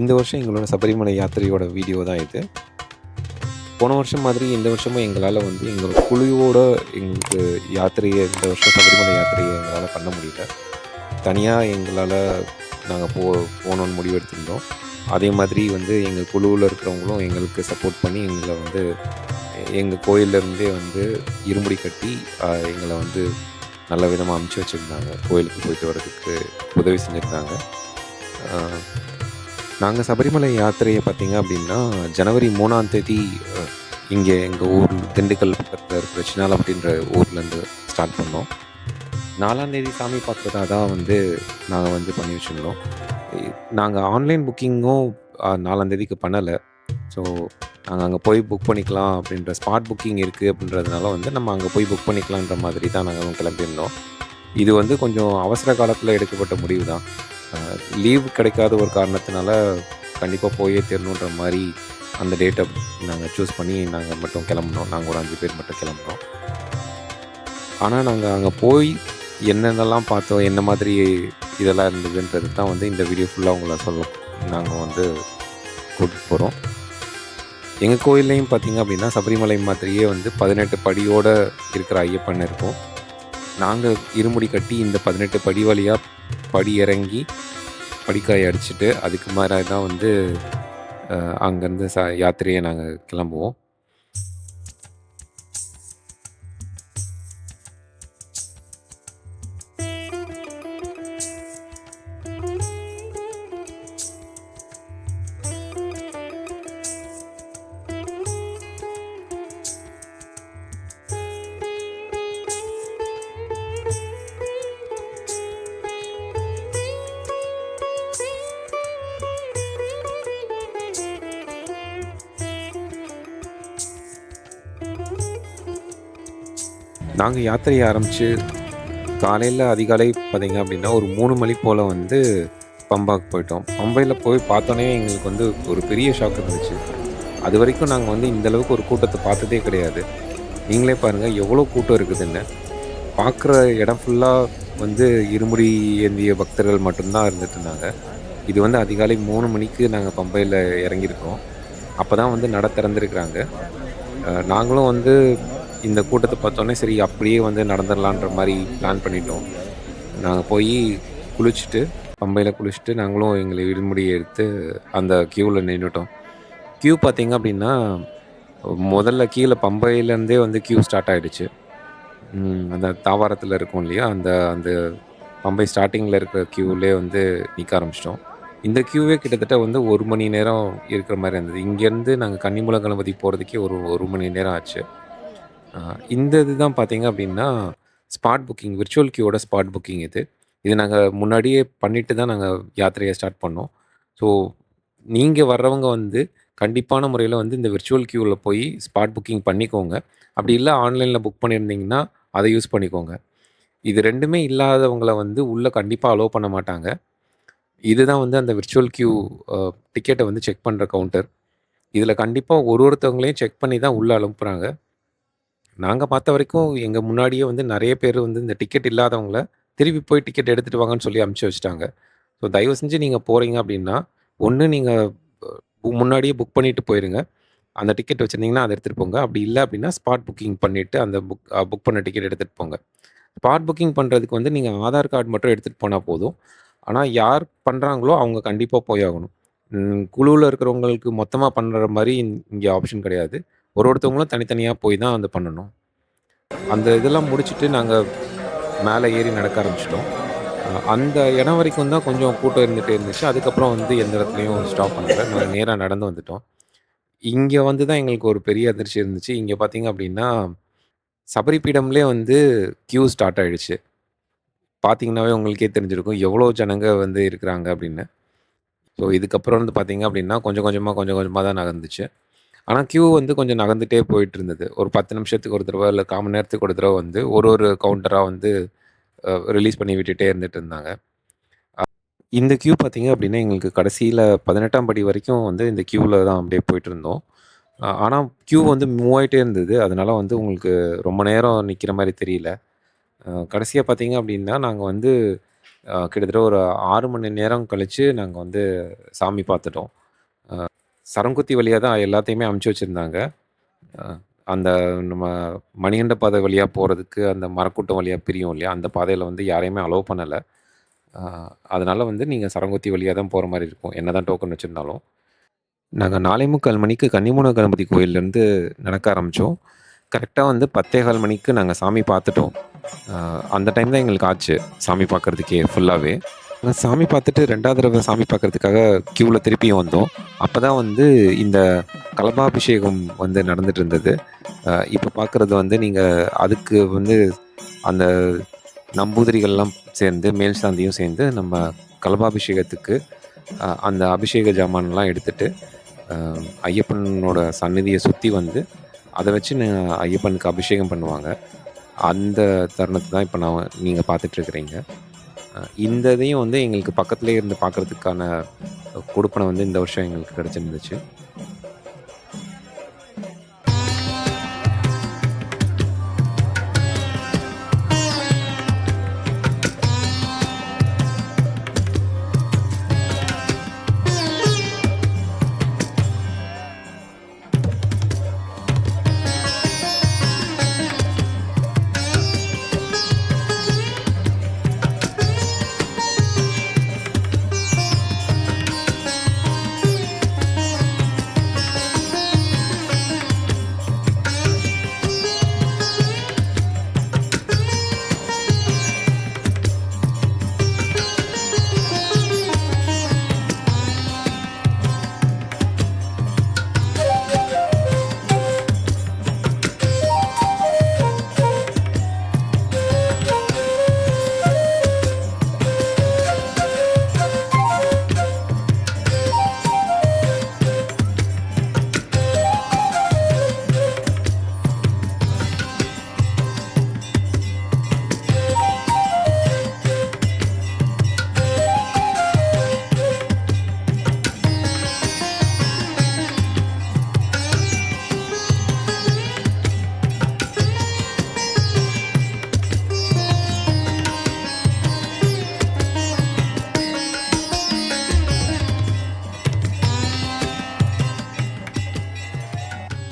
இந்த வருஷம் எங்களோட சபரிமலை யாத்திரையோட வீடியோ தான் இது. போன வருஷம் மாதிரி இந்த வருஷமும் எங்களால் வந்து எங்களோட குழுவோட எங்களுக்கு யாத்திரையை இந்த வருஷம் சபரிமலை யாத்திரையை எங்களால் பண்ண முடியல. தனியாக எங்களால் நாங்கள் போ போகணுன்னு முடிவெடுத்திருந்தோம். அதே மாதிரி வந்து எங்கள் குழுவில் இருக்கிறவங்களும் எங்களுக்கு சப்போர்ட் பண்ணி எங்களை வந்து எங்கள் கோயிலேருந்தே வந்து இருமுடி கட்டி எங்களை வந்து நல்ல விதமாக அமுச்சு வச்சுருந்தாங்க. கோயிலுக்கு போயிட்டு வர்றதுக்கு உதவி செஞ்சுருந்தாங்க. நாங்கள் சபரிமலை யாத்திரையை பார்த்தீங்க அப்படின்னா ஜனவரி மூணாம் தேதி இங்கே எங்கள் ஊர் திண்டுக்கல் பக்கத்தில் இருக்கிற சின்னால் அப்படின்ற ஊர்லேருந்து ஸ்டார்ட் பண்ணோம். நாலாம் தேதி சாமி பார்க்குறதா தான் வந்து நாங்கள் வந்து பண்ணி வச்சுருந்தோம். நாங்கள் ஆன்லைன் புக்கிங்கும் நாலாம் தேதிக்கு பண்ணலை. ஸோ நாங்கள் அங்கே போய் புக் பண்ணிக்கலாம் அப்படின்ற ஸ்பாட் புக்கிங் இருக்குது அப்படின்றதுனால வந்து நம்ம அங்கே போய் புக் பண்ணிக்கலான்ற மாதிரி தான் நாங்கள் கிளம்பியிருந்தோம். இது வந்து கொஞ்சம் அவசர காலத்தில் எடுக்கப்பட்ட முடிவு தான் லீவ் கிடைக்காத ஒரு காரணத்தினால கண்டிப்பாக போயே தெரியணுன்ற மாதிரி அந்த டேட்டை நாங்கள் சூஸ் பண்ணி நாங்கள் மட்டும் கிளம்புனோம். நாங்கள் ஒரு அஞ்சு பேர் மட்டும் கிளம்புனோம் ஆனால் நாங்கள் அங்கே போய் என்னென்னலாம் பார்த்தோம் என்ன மாதிரி இதெல்லாம் இருந்ததுன்றது தான் வந்து இந்த வீடியோ ஃபுல்லாக உங்களை சொல்ல நாங்கள் வந்து கூட்டிகிட்டு போகிறோம் எங்கள் கோயில்லையும் பார்த்தீங்க அப்படின்னா சபரிமலை மாதிரியே வந்து பதினெட்டு படியோடு இருக்கிற ஐயப்பன் இருக்கும். நாங்கள் இருமுடி கட்டி இந்த பதினெட்டு படி வழியாக படி இறங்கி படிக்காய் அடிச்சுட்டு அதுக்கு மாதிரி தான் வந்து அங்கேருந்து ச யாத்திரையை நாங்கள் கிளம்புவோம். நாங்கள் யாத்திரையை ஆரம்பித்து காலையில் அதிகாலை பார்த்தீங்க அப்படின்னா ஒரு மூணு மணி போல் வந்து பம்பாக்கு போயிட்டோம். பம்பையில் போய் பார்த்தோன்னே எங்களுக்கு வந்து ஒரு பெரிய ஷாக் இருந்துச்சு. அது வரைக்கும் நாங்கள் வந்து இந்தளவுக்கு ஒரு கூட்டத்தை பார்த்ததே கிடையாது. நீங்களே பாருங்கள் எவ்வளோ கூட்டம் இருக்குதுன்னு. பார்க்குற இடம் ஃபுல்லாக வந்து இருமுடி ஏந்திய பக்தர்கள் மட்டும்தான் இருந்துட்டு இருந்தாங்க. இது வந்து அதிகாலை மூணு மணிக்கு நாங்கள் பம்பையில் இறங்கியிருக்கோம். அப்போ தான் வந்து நட திறந்துருக்குறாங்க. நாங்களும் வந்து இந்த கூட்டத்தை பார்த்தோன்னே சரி அப்படியே வந்து நடந்துடலான்ற மாதிரி பிளான் பண்ணிட்டோம். நாங்கள் போய் குளிச்சுட்டு பம்பையில் குளிச்சுட்டு நாங்களும் எங்களை விடுமுடியை எடுத்து அந்த க்யூவில் நின்றுட்டோம் க்யூ பார்த்தீங்க அப்படின்னா முதல்ல கீழே பம்பையிலேருந்தே வந்து க்யூ ஸ்டார்ட் ஆகிடுச்சு அந்த தாவாரத்தில் இருக்கும் இல்லையா அந்த அந்த பம்பை ஸ்டார்டிங்கில் இருக்கிற க்யூவிலே வந்து நிற்க ஆரம்பிச்சிட்டோம். இந்த க்யூவே கிட்டத்தட்ட வந்து ஒரு மணி நேரம் இருக்கிற மாதிரி இருந்தது. இங்கேருந்து நாங்கள் கன்னிமூல கணபதி போகிறதுக்கே ஒரு ஒரு மணி நேரம் ஆச்சு. இந்த இதுதான் பார்த்தீங்க அப்படின்னா ஸ்பாட் புக்கிங் விர்ச்சுவல் கியூவோட ஸ்பாட் புக்கிங் இது. இது நாங்கள் முன்னாடியே பண்ணிட்டு தான் நாங்கள் யாத்திரையை ஸ்டார்ட் பண்ணோம். ஸோ நீங்கள் வர்றவங்க வந்து கண்டிப்பான முறையில் வந்து இந்த விர்ச்சுவல் கியூவில் போய் ஸ்பாட் புக்கிங் பண்ணிக்கோங்க. அப்படி இல்லை ஆன்லைனில் புக் பண்ணியிருந்தீங்கன்னா அதை யூஸ் பண்ணிக்கோங்க. இது ரெண்டுமே இல்லாதவங்களை வந்து உள்ளே கண்டிப்பாக அலோவ் பண்ண மாட்டாங்க. இதுதான் வந்து அந்த விர்ச்சுவல் கியூ டிக்கெட்டை வந்து செக் பண்ணுற கவுண்டர் இதில் கண்டிப்பாக ஒரு ஒருத்தவங்களையும் செக் பண்ணி தான் உள்ளே அனுப்புகிறாங்க நாங்கள் பார்த்த வரைக்கும் எங்கள் முன்னாடியே வந்து நிறைய பேர் வந்து இந்த டிக்கெட் இல்லாதவங்கள திருப்பி போய் டிக்கெட் எடுத்துகிட்டு வாங்கன்னு சொல்லி அமுச்சு வச்சுட்டாங்க. ஸோ தயவு செஞ்சு நீங்கள் போகிறீங்க அப்படின்னா ஒன்று நீங்கள் முன்னாடியே புக் பண்ணிட்டு போயிருங்க. அந்த டிக்கெட் வச்சுருந்தீங்கன்னா அதை எடுத்துகிட்டு போங்க. அப்படி இல்லை அப்படின்னா ஸ்பாட் புக்கிங் பண்ணிவிட்டு அந்த புக் புக் பண்ண டிக்கெட் எடுத்துகிட்டு போங்க. ஸ்பாட் புக்கிங் பண்ணுறதுக்கு வந்து நீங்கள் ஆதார் கார்டு மட்டும் எடுத்துகிட்டு போனால் போதும். ஆனால் யார் பண்ணுறாங்களோ அவங்க கண்டிப்பாக போய் ஆகணும். குழுவில் இருக்கிறவங்களுக்கு மொத்தமாக பண்ணுற மாதிரி இங்கே ஆப்ஷன் கிடையாது. ஒரு ஒருத்தவங்களும் தனித்தனியாக போய் தான் வந்து பண்ணணும். அந்த இதெல்லாம் முடிச்சுட்டு நாங்கள் மேலே ஏறி நடக்க ஆரம்பிச்சிட்டோம். அந்த இடம் வரைக்கும் தான் கொஞ்சம் கூட்டம் இருந்துகிட்டே இருந்துச்சு. அதுக்கப்புறம் வந்து எந்த இடத்துலையும் ஸ்டாப் பண்ணல. நாங்கள் நேராக நடந்து வந்துட்டோம். இங்கே வந்து தான் எங்களுக்கு ஒரு பெரிய அதிர்ச்சி இருந்துச்சு. இங்கே பார்த்தீங்க அப்படின்னா சபரிபீடம்லேயே வந்து கியூ ஸ்டார்ட் ஆகிடுச்சு பார்த்தீங்கன்னாவே உங்களுக்கே தெரிஞ்சிருக்கும். எவ்வளோ ஜனங்க வந்து இருக்கிறாங்க அப்படின்னு. ஸோ இதுக்கப்புறம் வந்து பார்த்தீங்க அப்படின்னா கொஞ்சம் கொஞ்சமாக கொஞ்சம் கொஞ்சமாக தான் நகர்ந்துச்சு. ஆனால் கியூ வந்து கொஞ்சம் நகர்ந்துட்டே போயிட்டு இருந்தது ஒரு பத்து நிமிஷத்துக்கு ஒரு தடவை இல்லை கால் மணி நேரத்துக்கு ஒரு தடவை வந்து ஒரு ஒரு கவுண்டராக வந்து ரிலீஸ் பண்ணி விட்டுட்டே இருந்துட்டு இருந்தாங்க இந்த கியூ பார்த்தீங்க அப்படின்னா எங்களுக்கு கடைசியில் பதினெட்டாம் படி வரைக்கும் வந்து இந்த க்யூவில் தான் அப்படியே போயிட்டு இருந்தோம் ஆனால் க்யூ வந்து மூவ் ஆகிட்டே இருந்தது. அதனால் வந்து உங்களுக்கு ரொம்ப நேரம் நிற்கிற மாதிரி தெரியல. கடைசியாக பார்த்தீங்க அப்படின்னா நாங்கள் வந்து கிட்டத்தட்ட ஒரு ஆறு மணி நேரம் கழித்து நாங்கள் வந்து சாமி பார்த்துட்டோம். சரங்குத்தி வழியாக தான் எல்லாத்தையுமே அமுச்சு வச்சிருந்தாங்க. அ அந்த நம்ம மணிகண்ட பாதை வழியா போறதுக்கு அந்த மரக்கூட்டம் வழியா பிரியும் இல்லையா? அந்த பாதையில வந்து யாரையுமே அலோவ் பண்ணல. அ அதனால வந்து நீங்க சரங்குத்தி வழியா தான் போற மாரி இருக்கும். என்னதான் டோக்கன் வச்சிருந்தாலும். நாங்க 4:45 மணிக்கு கன்னிமூல கணபதி கோயில்லேருந்து நடக்க ஆரம்பிச்சோம். கரெக்ட்டா வந்து 10:15 மணிக்கு நாங்க சாமி பார்த்துட்டோம். அ அந்த டைம் தான் எங்களுக்கு ஆச்சு. சாமி பார்க்கறதுக்கே ஃபுல்லாவே. நான் சாமி பார்த்துட்டு ரெண்டாவது தடவை சாமி பார்க்கறதுக்காக க்யூவில் திருப்பியும் வந்தோம். அப்போ தான் வந்து இந்த கலபாபிஷேகம் வந்து நடந்துட்டு இருந்தது. இப்போ பார்க்குறது வந்து நீங்கள் அதுக்கு வந்து அந்த நம்பூதிரிகள்லாம் சேர்ந்து, மேல் சாந்தியும் சேர்ந்து நம்ம கலபாபிஷேகத்துக்கு அந்த அபிஷேக ஜாமான்லாம் எடுத்துகிட்டு ஐயப்பனோட சந்நிதியை சுற்றி வந்து, அதை வச்சு ஐயப்பனுக்கு அபிஷேகம் பண்ணுவாங்க. அந்த தருணத்தை தான் இப்போ நான் நீங்கள் பார்த்துட்ருக்குறீங்க இந்த இதையும் வந்து எங்களுக்கு பக்கத்துலேயே இருந்து பார்க்குறதுக்கான கொடுப்பனை வந்து இந்த வருஷம் எங்களுக்கு கிடச்சிருந்துச்சு.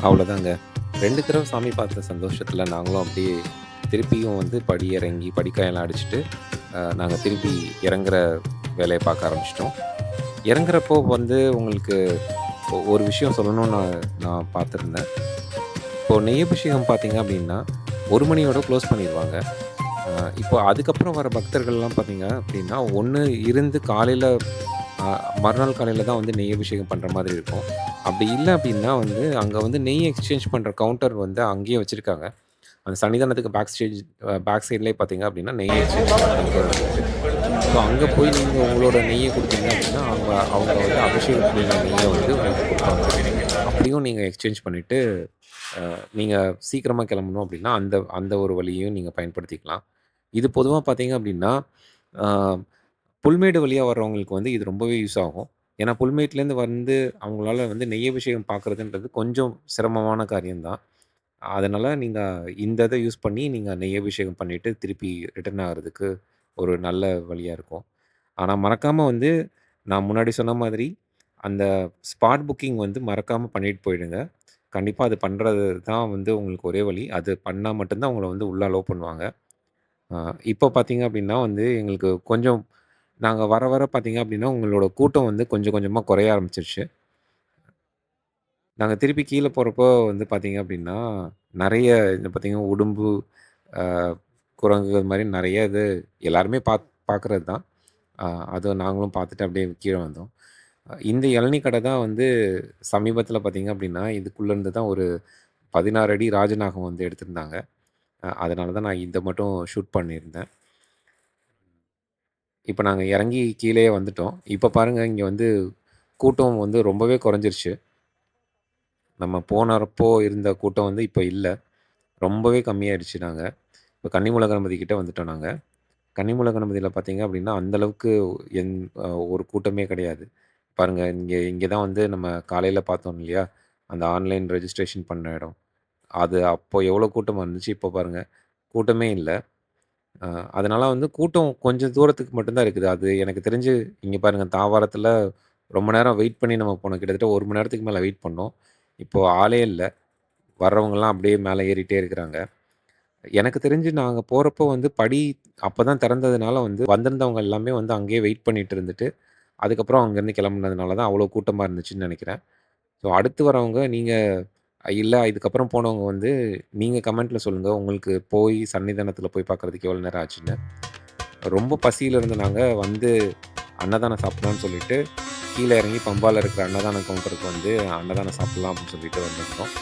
அவ்வளோதாங்க. ரெண்டு தடவை சாமி பார்த்த சந்தோஷத்தில் நாங்களும் அப்படியே திருப்பியும் வந்து படி இறங்கி, படிக்காயெல்லாம் அடிச்சுட்டு, நாங்கள் திருப்பி இறங்குற வேலையை பார்க்க ஆரம்பிச்சிட்டோம் இறங்குறப்போ வந்து உங்களுக்கு ஒ ஒரு விஷயம் சொல்லணும்னு நான் நான் பார்த்துருந்தேன். இப்போது நெய் அபிஷேகம் பார்த்தீங்க அப்படின்னா, ஒரு மணியோட க்ளோஸ் பண்ணிடுவாங்க இப்போ அதுக்கப்புறம் வர பக்தர்கள்லாம் பார்த்தீங்க அப்படின்னா, ஒன்று இருந்து காலையில் மறுநாள் காலையில் தான் வந்து நெய் அபிஷேகம் பண்ணுற மாதிரி இருக்கும். அப்படி இல்லை அப்படின்னா வந்து, அங்கே வந்து நெய் எக்ஸ்சேஞ்ச் பண்ணுற கவுண்டர் வந்து அங்கேயே வச்சுருக்காங்க அந்த சன்னிதானத்துக்கு பேக் ஸ்டேஜ் பேக் சைட்லேயே பார்த்தீங்க அப்படின்னா, நெய் எக்ஸ்சேஞ்ச் ஸோ அங்கே போய் நீங்கள் உங்களோட நெய்யை கொடுத்தீங்க அப்படின்னா, அவங்க அவங்க வந்து அபிஷேகம் நெய்யை வந்து உங்களுக்கு கொடுப்பாங்க அப்படியும் நீங்கள் எக்ஸ்சேஞ்ச் பண்ணிவிட்டு நீங்கள் சீக்கிரமாக கிளம்பணும் அப்படின்னா, அந்த அந்த ஒரு வழியையும் நீங்கள் பயன்படுத்திக்கலாம். இது பொதுவாக பார்த்தீங்க அப்படின்னா, புல்மேடு வழியாக வர்றவங்களுக்கு வந்து இது ரொம்பவே யூஸ் ஆகும். ஏன்னா புல்மேட்லேருந்து வந்து அவங்களால வந்து நெய் அபிஷேகம் பார்க்கறதுன்றது கொஞ்சம் சிரமமான காரியம்தான் அதனால் நீங்கள் இந்த இதை யூஸ் பண்ணி நீங்கள் நெய் அபிஷேகம் பண்ணிவிட்டு திருப்பி ரிட்டர்ன் ஆகுறதுக்கு ஒரு நல்ல வழியாக இருக்கும். ஆனால் மறக்காமல் வந்து நான் முன்னாடி சொன்ன மாதிரி, அந்த ஸ்பாட் புக்கிங் வந்து மறக்காமல் பண்ணிட்டு போயிடுங்க. கண்டிப்பாக அது பண்ணுறது தான் வந்து உங்களுக்கு ஒரே வழி. அது பண்ணால் மட்டும்தான் உங்களை வந்து உள்ளே அலோவ் பண்ணுவாங்க. இப்போ பார்த்தீங்க அப்படின்னா வந்து எங்களுக்கு கொஞ்சம் நாங்கள் வர வர பார்த்தீங்க அப்படின்னா, உங்களோட கூட்டம் வந்து கொஞ்சம் கொஞ்சமாக குறைய ஆரம்பிச்சிருச்சு நாங்கள் திருப்பி கீழே போகிறப்போ வந்து பார்த்தீங்க அப்படின்னா, நிறைய இந்த பார்த்திங்கன்னா உடும்பு, குரங்குகள் மாதிரி நிறைய இது எல்லாருமே பாத் பார்க்குறது தான். அ நாங்களும் பார்த்துட்டு அப்படியே கீழே வந்தோம். இந்த இளநீ கடை தான் வந்து சமீபத்தில் பார்த்தீங்க அப்படின்னா, இதுக்குள்ளேருந்து தான் ஒரு 16 அடி ராஜநாகம் வந்து எடுத்திருந்தாங்க. அதனால தான் நான் இதை மட்டும் ஷூட் பண்ணியிருந்தேன். இப்போ நாங்கள் இறங்கி கீழே வந்துட்டோம். இப்போ பாருங்கள் இங்கே வந்து கூட்டம் வந்து ரொம்பவே குறைஞ்சிருச்சு. நம்ம போனப்போ இருந்த கூட்டம் வந்து இப்போ இல்லை ரொம்பவே கம்மியாயிடுச்சு நாங்கள் இப்போ கன்னிமூல கணபதி கிட்டே வந்துட்டோம் நாங்கள் கன்னிமூல கணபதியில் பார்த்தீங்க அப்படின்னா, அந்தளவுக்கு என் எந் ஒரு கூட்டமே கிடையாது. பாருங்கள் இங்கே இங்கே தான் வந்து நம்ம காலையில் பார்த்தோம் இல்லையா? அந்த ஆன்லைன் ரெஜிஸ்ட்ரேஷன் பண்ண இடம். அது அப்போ எவ்வளோ கூட்டமாக இருந்துச்சு, இப்போ பாருங்கள் கூட்டமே இல்லை அ அதனால வந்து கூட்டம் கொஞ்சம் தூரத்துக்கு மட்டும் தான் இருக்குது. அது எனக்கு தெரிஞ்சு இங்க பாருங்க தாவாரத்தில ரொம்ப நேரம் வெயிட் பண்ணி நம்ம போனோம். கிட்டத்தட்ட 1 மணி நேரத்துக்கு மேல வெயிட் பண்ணோம். இப்போ ஆளே இல்ல. வர்றவங்கலாம் அப்படியே மேல ஏறிட்டே இருக்கிறாங்க. எனக்கு தெரிஞ்சு நாங்க போறப்போ வந்து படி அப்பதான் திறந்ததுனால வந்து வந்திருந்தவங்க எல்லாமே வந்து அங்கேயே வெயிட் பண்ணிட்டு இருந்துட்டு, அதுக்கப்புறம் அங்கேருந்து கிளம்புனதுனால தான் அவ்வளோ கூட்டமா இருந்துச்சுன்னு நினைக்கிறேன் ஸோ அடுத்து வரவங்க நீங்க இல்லை இதுக்கப்புறம் போனவங்க வந்து நீங்கள் கமெண்ட்டில் சொல்லுங்கள் உங்களுக்கு போய் சன்னிதானத்தில் போய் பார்க்குறதுக்கு எவ்வளோ நேரம் ஆச்சுன்னு. ரொம்ப பசியில் இருந்து நாங்கள் வந்து அன்னதானம் சாப்பிட்லான்னு சொல்லிட்டு, கீழே இறங்கி பம்பால இருக்கிற அன்னதான கவுண்டருக்கு வந்து அன்னதானம் சாப்பிட்லாம் அப்படின்னு சொல்லிட்டு வந்திருந்தோம்.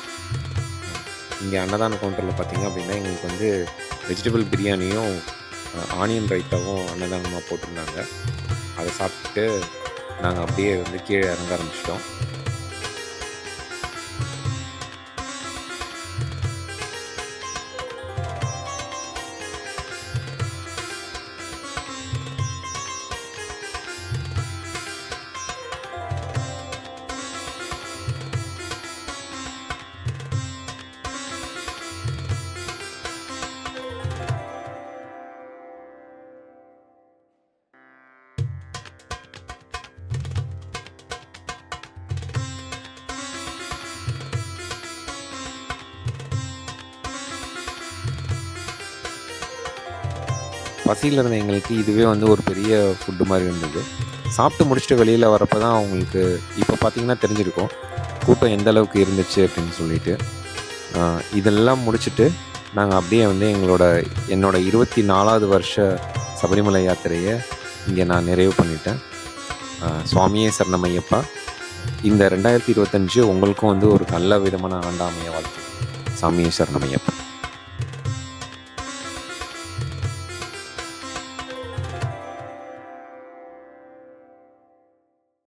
இங்கே அன்னதான கவுண்டரில் பார்த்திங்க அப்படின்னா, எங்களுக்கு வந்து வெஜிடபிள் பிரியாணியும், ஆனியன் ரைத்தாவும் அன்னதானமாக போட்டிருந்தாங்க. அதை சாப்பிட்டுட்டு நாங்கள் அப்படியே வந்து கீழே இறங்க ஆரம்பிச்சிட்டோம் பசியில் இருந்த எங்களுக்கு இதுவே வந்து ஒரு பெரிய ஃபுட்டு மாதிரி இருந்தது. சாப்பிட்டு முடிச்சுட்டு வெளியில் வரப்ப தான் அவங்களுக்கு இப்போ பார்த்தீங்கன்னா தெரிஞ்சிருக்கும். கூட்டம் எந்த அளவுக்கு இருந்துச்சு அப்படின்னு சொல்லிட்டு. இதெல்லாம் முடிச்சுட்டு, நாங்கள் அப்படியே வந்து எங்களோட என்னோட 24வது வருஷ சபரிமலை யாத்திரையை இங்கே நான் நிறைவு பண்ணிட்டேன். அ சுவாமியே சரணமையப்பா! இந்த 2025 உங்களுக்கும் வந்து ஒரு நல்ல விதமான ஆண்டாமைய அமைய வாழ்த்துக்கள். சாமியே சரணமையப்பா!